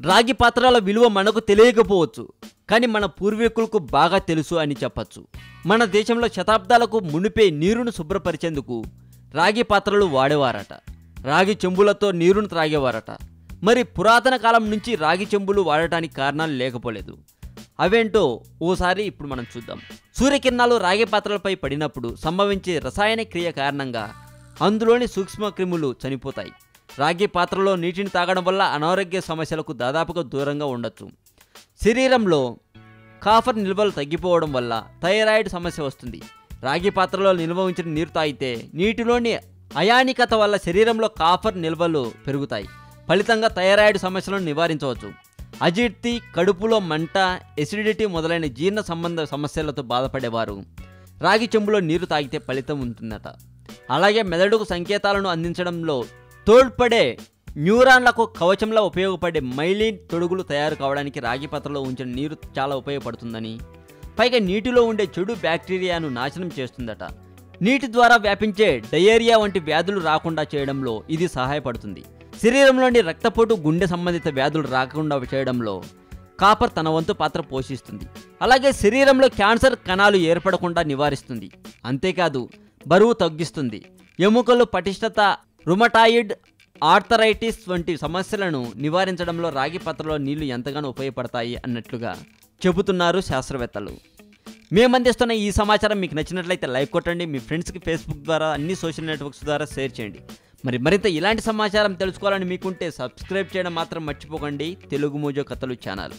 రాగి పాత్రల విలువ మనకు తెలియకపోవచ్చు కానీ మన పూర్వీకులకు బాగా తెలుసు అని చెప్పచ్చు. మన దేశంలో శతాబ్దాలకు మునిపే నీరును శుభ్రపరిచేందుకు రాగి పాత్రలు వాడేవారట. రాగి చెంబులతో నీరును త్రాగేవారట. మరి పురాతన కాలం నుంచి రాగి చెంబులు వాడటానికి కారణాలు లేకపోలేదు. అవేంటో ఓసారి ఇప్పుడు మనం చూద్దాం. సూర్యకిరణాలు రాగి పాత్రలపై పడినప్పుడు సంభవించే రసాయన క్రియ కారణంగా అందులోని సూక్ష్మ క్రిములు చనిపోతాయి. రాగి పాత్రలో నీటిని తాగడం వల్ల అనారోగ్య సమస్యలకు దాదాపుగా దూరంగా ఉండొచ్చు. శరీరంలో కాఫర్ నిల్వలు తగ్గిపోవడం వల్ల థైరాయిడ్ సమస్య వస్తుంది. రాగి పాత్రలో నిల్వ ఉంచిన నీరు తాగితే నీటిలోని అయానికత వల్ల శరీరంలో కాఫర్ నిల్వలు పెరుగుతాయి. ఫలితంగా థైరాయిడ్ సమస్యలను నివారించవచ్చు. అజీర్తి కడుపులో మంట ఎసిడిటీ మొదలైన జీర్ణ సంబంధ సమస్యలతో బాధపడేవారు. రాగి చెంబులో నీరు తాగితే ఫలితం ఉంటుందట. అలాగే మెదడుకు సంకేతాలను అందించడంలో తోడ్పడే న్యూరాన్లకు కవచంలా ఉపయోగపడే మైలిన్ తొడుగులు తయారు కావడానికి రాగి పాత్రలో ఉంచిన నీరు చాలా ఉపయోగపడుతుందని. పైగా నీటిలో ఉండే చెడు బ్యాక్టీరియాను నాశనం చేస్తుందట. నీటి ద్వారా వ్యాపించే డయేరియా వంటి వ్యాధులు రాకుండా చేయడంలో ఇది సహాయపడుతుంది. శరీరంలోని రక్తపోటు గుండె సంబంధిత వ్యాధులు రాకుండా చేయడంలో కాపర్ తన వంతు పాత్ర పోషిస్తుంది. అలాగే శరీరంలో క్యాన్సర్ కణాలు ఏర్పడకుండా నివారిస్తుంది. అంతేకాదు బరువు తగ్గిస్తుంది. ఎముకలు పటిష్టత రుమటాయిడ్ ఆర్థరైటిస్ వంటి సమస్యలను నివారించడంలో రాగి పాత్రలో నీళ్ళు ఎంతగానో ఉపయోగపడతాయి అన్నట్లుగా చెబుతున్నారు శాస్త్రవేత్తలు. మేము అందిస్తున్న ఈ సమాచారం మీకు నచ్చినట్లయితే లైక్ కొట్టండి మీ ఫ్రెండ్స్కి ఫేస్బుక్ ద్వారా అన్ని సోషల్ నెట్వర్క్స్ ద్వారా షేర్ చేయండి. మరి మరింత ఇలాంటి సమాచారం తెలుసుకోవాలని మీకుంటే సబ్స్క్రైబ్ చేయడం మాత్రం మర్చిపోకండి. తెలుగు మోజో కథలు ఛానల్.